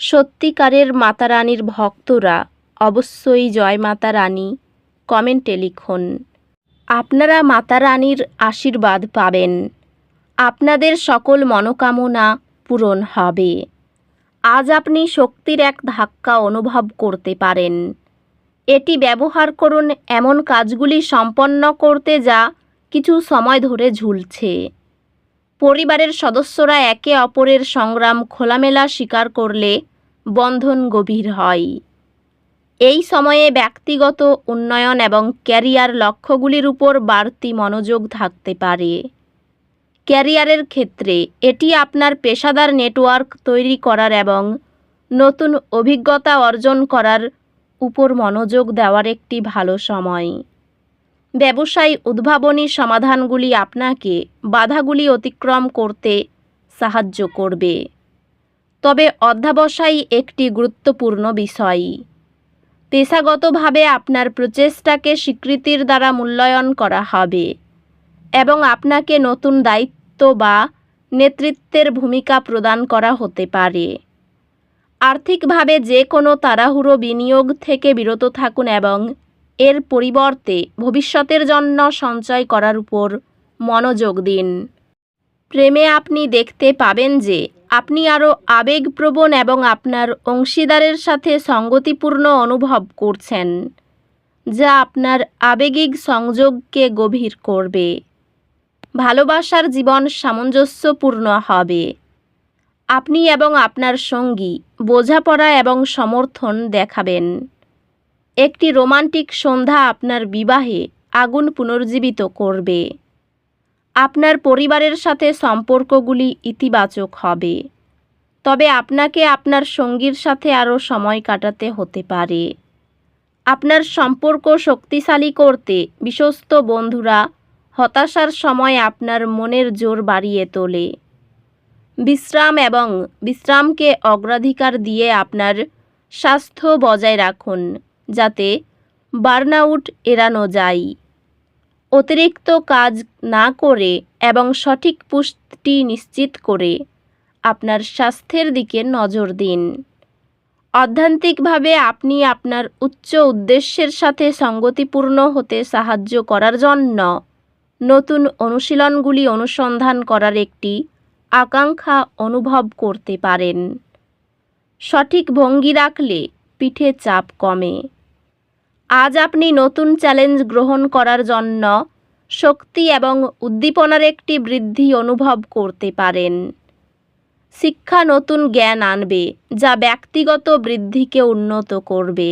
সত্যিকারের মাতা রানীর ভক্তরা অবশ্যই জয় মাতা রানী কমেন্টে লিখুন। আপনারা মাতা রানীর আশীর্বাদ পাবেন। আপনাদের সকল মনোকামনা পূরণ হবে। আজ আপনি শক্তির এক ধাক্কা অনুভব করতে পারেন। এটি ব্যবহার করুন এমন কাজগুলি সম্পন্ন করতে যা কিছু সময় ধরে ঝুলছে। পরিবারের সদস্যরা একে অপরের সংগ্রাম খোলামেলা স্বীকার করলে বন্ধন গভীর হয়। এই সময়ে ব্যক্তিগত উন্নয়ন এবং ক্যারিয়ার লক্ষ্যগুলির উপর বাড়তি মনোযোগ থাকতে পারে। ক্যারিয়ারের ক্ষেত্রে এটি আপনার পেশাদার নেটওয়ার্ক তৈরি করার এবং নতুন অভিজ্ঞতা অর্জন করার উপর মনোযোগ দেওয়ার একটি ভালো সময়। ব্যবসায়ী উদ্ভাবনী সমাধানগুলি আপনাকে বাধাগুলি অতিক্রম করতে সাহায্য করবে। তবে অধ্যাবসায়ী একটি গুরুত্বপূর্ণ বিষয়। পেশাগতভাবে আপনার প্রচেষ্টাকে স্বীকৃতির দ্বারা মূল্যায়ন করা হবে এবং আপনাকে নতুন দায়িত্ব বা নেতৃত্বের ভূমিকা প্রদান করা হতে পারে। আর্থিকভাবে যে কোনো তাড়াহুড়ো বিনিয়োগ থেকে বিরত থাকুন এবং এর পরিবর্তে ভবিষ্যতের জন্য সঞ্চয় করার উপর মনোযোগ দিন। প্রেমে আপনি দেখতে পাবেন যে আপনি আরও আবেগপ্রবণ এবং আপনার অংশীদারের সাথে সঙ্গতিপূর্ণ অনুভব করছেন, যা আপনার আবেগিক সংযোগকে গভীর করবে। ভালোবাসার জীবন সামঞ্জস্যপূর্ণ হবে। আপনি এবং আপনার সঙ্গী বোঝাপড়া এবং সমর্থন দেখাবেন। একটি রোমান্টিক সন্ধ্যা আপনার বিবাহে আগুন পুনর্জীবিত করবে। আপনার পরিবারের সাথে সম্পর্কগুলি ইতিবাচক হবে। তবে আপনাকে আপনার সঙ্গীর সাথে আরও সময় কাটাতে হতে পারে। আপনার সম্পর্ক শক্তিশালী করতে বিশ্বস্ত বন্ধুরা হতাশার সময় আপনার মনের জোর বাড়িয়ে তোলে। বিশ্রাম এবং বিশ্রামকে অগ্রাধিকার দিয়ে আপনার স্বাস্থ্য বজায় রাখুন। যাতে বার্নআউট এড়ানো যায়। অতিরিক্ত কাজ না করে এবং সঠিক পুষ্টি নিশ্চিত করে আপনার স্বাস্থ্যের দিকে নজর দিন। অধ্যান্তিকভাবে আপনি আপনার উচ্চ উদ্দেশ্যের সাথে সঙ্গতিপূর্ণ হতে সাহায্য করার জন্য নতুন অনুশীলনগুলি অনুসন্ধান করার একটি আকাঙ্ক্ষা অনুভব করতে পারেন। সঠিক ভঙ্গি রাখলে পিঠে চাপ কমে। আজ আপনি নতুন চ্যালেঞ্জ গ্রহণ করার জন্য শক্তি এবং উদ্দীপনার একটি বৃদ্ধি অনুভব করতে পারেন। শিক্ষা নতুন জ্ঞান আনবে, যা ব্যক্তিগত বৃদ্ধিকে উন্নত করবে।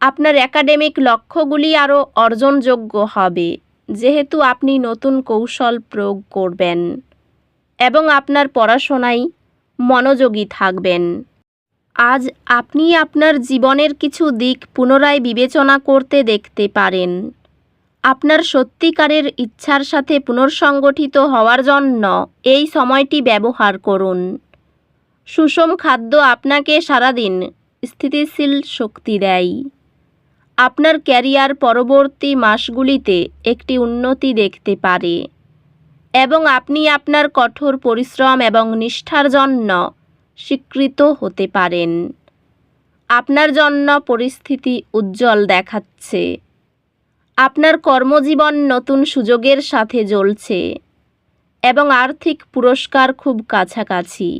আপনার একাডেমিক লক্ষ্যগুলি আরও অর্জনযোগ্য হবে, যেহেতু আপনি নতুন কৌশল প্রয়োগ করবেন এবং আপনার পড়াশোনায় মনোযোগী থাকবেন। আজ আপনি আপনার জীবনের কিছু দিক পুনরায় বিবেচনা করতে দেখতে পারেন। আপনার সত্যিকারের ইচ্ছার সাথে পুনর্সংগঠিত হওয়ার জন্য এই সময়টি ব্যবহার করুন। সুষম খাদ্য আপনাকে সারাদিন স্থিতিশীল শক্তি দেয়। আপনার ক্যারিয়ার পরবর্তী মাসগুলিতে একটি উন্নতি দেখতে পারে। এবং আপনি আপনার কঠোর পরিশ্রম এবং নিষ্ঠার জন্য স্বীকৃত হতে পারেন। আপনার জন্য পরিস্থিতি উজ্জ্বল দেখাচ্ছে। আপনার কর্মজীবন নতুন সুযোগের সাথে জ্বলছে এবং আর্থিক পুরস্কার খুব কাছাকাছি।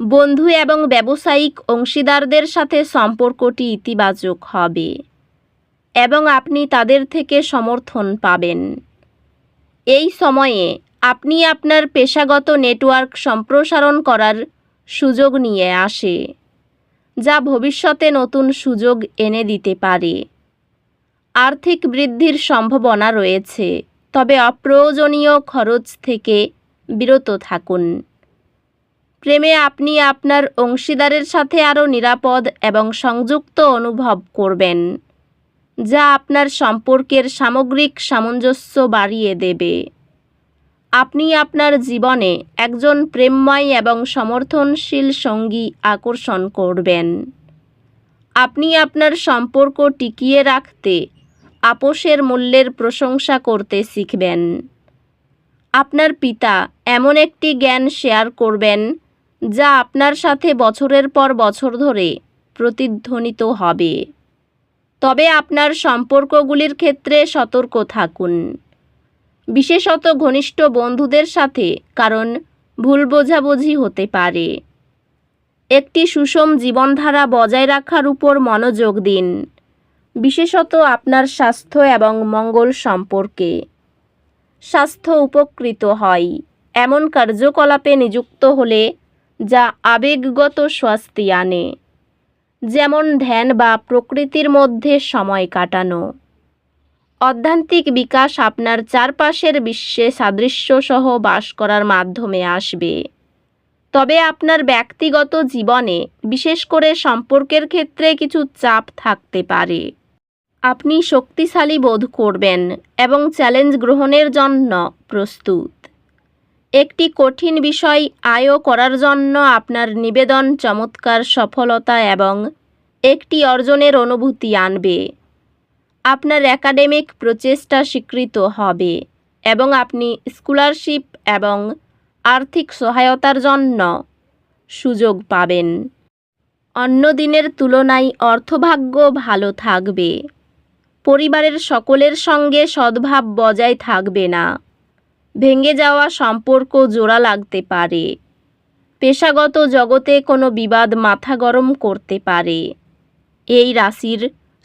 বন্ধু এবং ব্যবসায়িক অংশীদারদের সাথে সম্পর্কটি ইতিবাচক হবে এবং আপনি তাদের থেকে সমর্থন পাবেন। এই সময়ে আপনি আপনার পেশাগত নেটওয়ার্ক সম্প্রসারণ করার সুযোগ নিয়ে আসে, যা ভবিষ্যতে নতুন সুযোগ এনে দিতে পারে। আর্থিক বৃদ্ধির সম্ভাবনা রয়েছে, তবে অপ্রয়োজনীয় খরচ থেকে বিরত থাকুন। প্রেমে আপনি আপনার অংশীদারের সাথে আরও নিরাপদ এবং সংযুক্ত অনুভব করবেন, যা আপনার সম্পর্কের সামগ্রিক সামঞ্জস্য বাড়িয়ে দেবে। আপনি আপনার জীবনে একজন প্রেমময় এবং সমর্থনশীল সঙ্গী আকর্ষণ করবেন। আপনি আপনার সম্পর্ক টিকিয়ে রাখতে আপোষের মূল্যের প্রশংসা করতে শিখবেন। আপনার পিতা এমন একটি জ্ঞান শেয়ার করবেন, যা আপনার সাথে বছরের পর বছর ধরে প্রতিধ্বনিত হবে। তবে আপনার সম্পর্কগুলির ক্ষেত্রে সতর্ক থাকুন। বিশেষত ঘনিষ্ঠ বন্ধুদের সাথে, কারণ ভুল বোঝাবুঝি হতে পারে। একটি সুষম জীবনধারা বজায় রাখার উপর মনোযোগ দিন। বিশেষত আপনার স্বাস্থ্য এবং মঙ্গল সম্পর্কে। স্বাস্থ্য উপকৃত হয় এমন কার্যকলাপে নিযুক্ত হলে যা আবেগগত স্বস্তি আনে। যেমন ধ্যান বা প্রকৃতির মধ্যে সময় কাটানো। অধ্যান্তিক বিকাশ আপনার চারপাশের বিশ্বে সাদৃশ্য সহ বাস করার মাধ্যমে আসবে। তবে আপনার ব্যক্তিগত জীবনে, বিশেষ করে সম্পর্কের ক্ষেত্রে কিছু চাপ থাকতে পারে। আপনি শক্তিশালী বোধ করবেন এবং চ্যালেঞ্জ গ্রহণের জন্য প্রস্তুত। একটি কঠিন বিষয় আয়ও করার জন্য আপনার নিবেদন চমৎকার সফলতা এবং একটি অর্জনের অনুভূতি আনবে। আপনার একাডেমিক প্রচেষ্টা স্বীকৃত হবে এবং আপনি স্কলারশিপ এবং আর্থিক সহায়তার জন্য সুযোগ পাবেন। অন্য দিনের তুলনায় অর্থভাগ্য ভালো থাকবে। পরিবারের সকলের সঙ্গে সদ্ভাব বজায় থাকবে না। ভেঙে যাওয়া সম্পর্ক জোড়া লাগতে পারে। পেশাগত জগতে কোনো বিবাদ মাথা গরম করতে পারে। এই রাশির